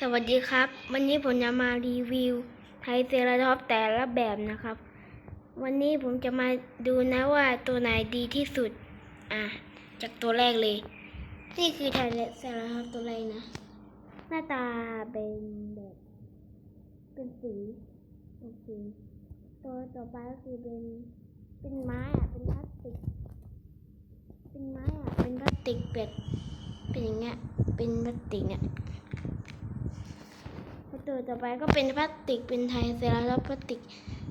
สวัสดีครับ วันนี้ผมจะมารีวิวไทเซราทอปแต่ละแบบนะครับ วันนี้ผมจะมาดูนะว่าตัวไหนดีที่สุด อะ จากตัวแรกเลย นี่คือไทเซราทอปตัวแรกนะ หน้าตาเป็นแบบ เป็นสีเป็นสีตัวต่อไปก็คือเป็น เป็นไม้อะ เป็นพลาสติก เป็นไม้อะ เป็นพลาสติกเป็ด เป็นอย่างเงี้ย เป็นพลาสติกเนี่ย ตัวต่อไปก็เป็นพลาสติกเป็นไทยเซราทอปส์พลาสติก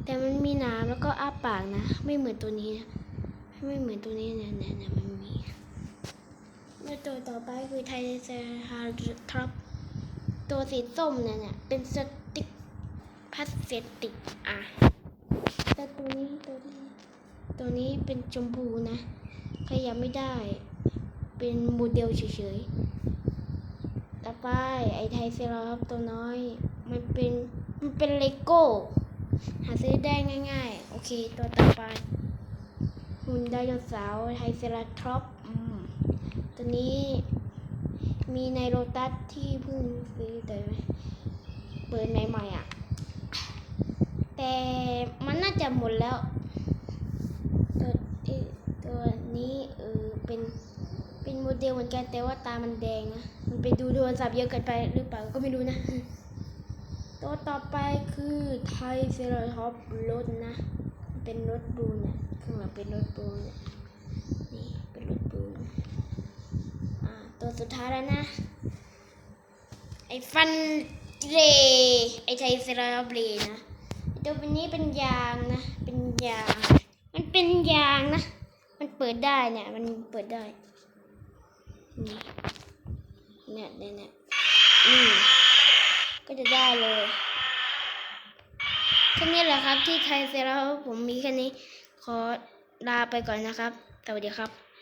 แต่มันมีนามแล้วก็อ้าปากนะ ไม่เหมือนตัวนี้นะไม่เหมือนตัวนี้เนี่ยเนี่ยเนี่ยมันมีแล้วตัวต่อไปคือไทยเซราทอปส์ตัวสีส้มเนี่ยเนี่ยเป็นสติกพลาสติกอะแต่ตัวนี้ตัวนี้ตัวนี้เป็นชมพูนะขยับไม่ได้ เป็นโมเดลเฉยๆ ต่อไปไอไทเซราทอปตัวน้อย มันเป็นมันเป็นเลโก้ หาซื้อได้ง่าย ๆ โอเค ตัวต่อไปหุ่นไดโนเสาร์ไทเซราทอปอืมตัวนี้มีในโรตัสที่เพิ่งซื้อแต่เปิดใหม่ๆอะ แต่มันน่าจะหมดแล้ว ตัวตัวนี้เออเป็น โมเดลเหมือนกันแต่ว่าตามันแดงนะ มันไปดูโทรศัพท์เยอะเกินไปหรือเปล่าก็ไม่รู้นะ ตัวต่อไปคือไทเซราทอปรถนะ เป็นรถบูนนี่ยข้างหลังเป็นรถบูนนี่เป็นรถบูนอ่าตัวสุดท้ายแล้วนะ ไอ้ฟันเรไอ้ไทเซราทอปเรนะตัวนี้เป็นยางนะ เป็นยาง มันเป็นยางนะ มันเปิดได้เนี่ย มันเปิดได้ เนี่ยเนี่ยเนี่ยนี่ก็จะได้เลยแค่นี้แหละครับที่ไทยเสร็จแล้วผมมีแค่นี้ ขอลาไปก่อนนะครับ สวัสดีครับ